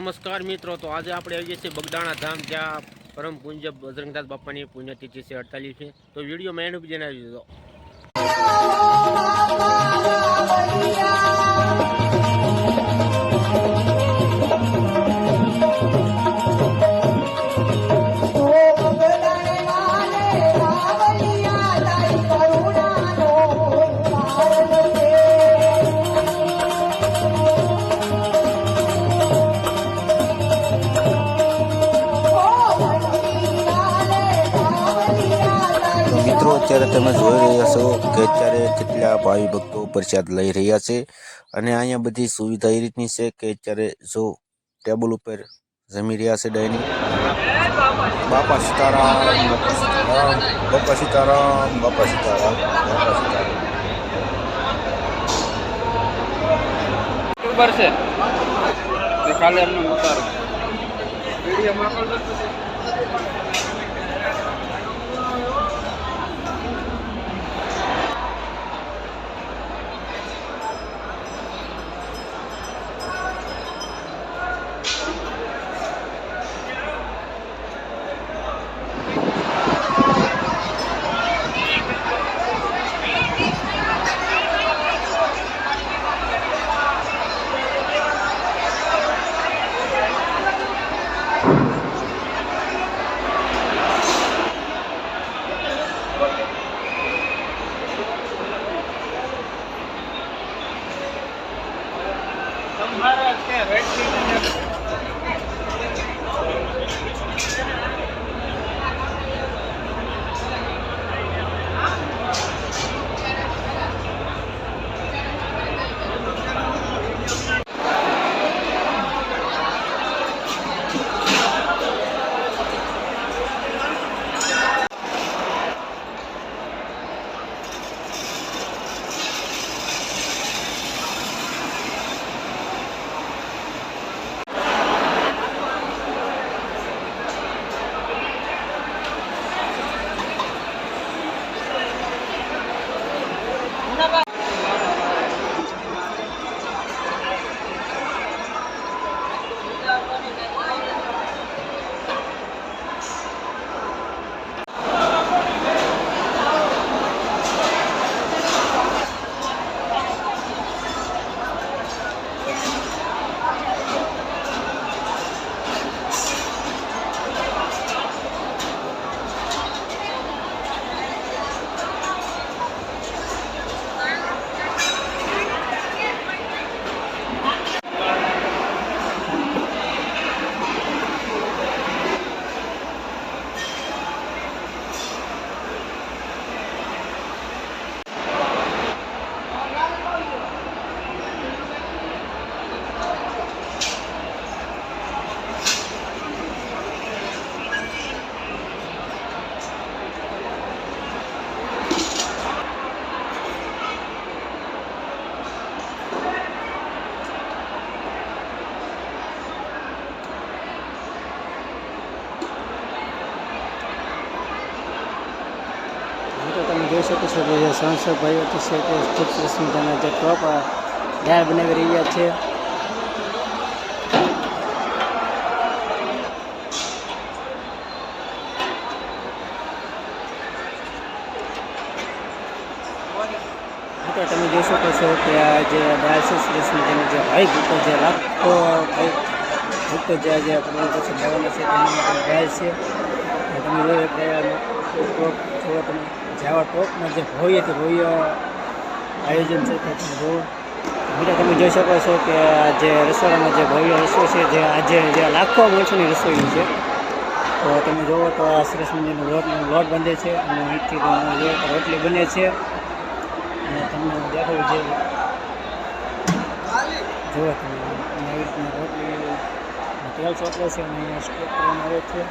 નમસ્કાર મિત્રો, તો આજે આપણે આવીએ છીએ બગદાણા ધામ, જ્યાં પરમ પૂજ્ય બજરંગદાસ બાપાની પુણ્યતિથિ છે અડતાલીસમી તો વિડીયોમાં એનું બી જણાવી દીધો અત્યારે તમે જોઈ રહ્યા છો કે અત્યારે કેટલા ભાવિ ભક્તો પ્રસાદ લઈ રહ્યા છે અને અહીંયા બધી સુવિધા એ રીતની છે કે અત્યારે જો ટેબલ ઉપર જમી રહ્યા છે ડાઇનિંગ બાપા સીતારામ બાપા સીતારામ બાપા સીતારામ બાપા સીતારામ બાપા સીતારામ. કાલે એમનો ઉતારો. મિત્રો તમે જોઈ શકો છો કે જે સંસદ ભાઈઓ છે તે ખૂબ જે ટોપ દાળ બનાવી રહ્યા છે. તમે જોઈ શકો છો કે આ જે દાળ છે સરસ જે ભાઈ ભૂતો જે લાખો ભાઈ ભૂતો જે આજે આપણે પછી છે તેની માટે દાળ છે. તમે જોઈ ગયા ટોપ જોવો તમે જેવા ટોપમાં જે ભવ્ય તે ભવ્ય આયોજન છે જુઓ. બીજા તમે જોઈ શકો છો કે આ જે રસોડામાં જે ભવ્ય રસોઈ છે, જે આજે જે લાખો માણસોની રસોઈ છે. તો તમે જુઓ તો આ સરસ મજાનો લોટ લોટ બંધે છે અને અહીંથી રોટલી બને છે. અને તમને દેખાવું છે. જુઓ તમે આવી રીતના રોટલી, તેલ ચોપડે છે અને અહીંયા સ્ટોક કરવામાં આવે છે.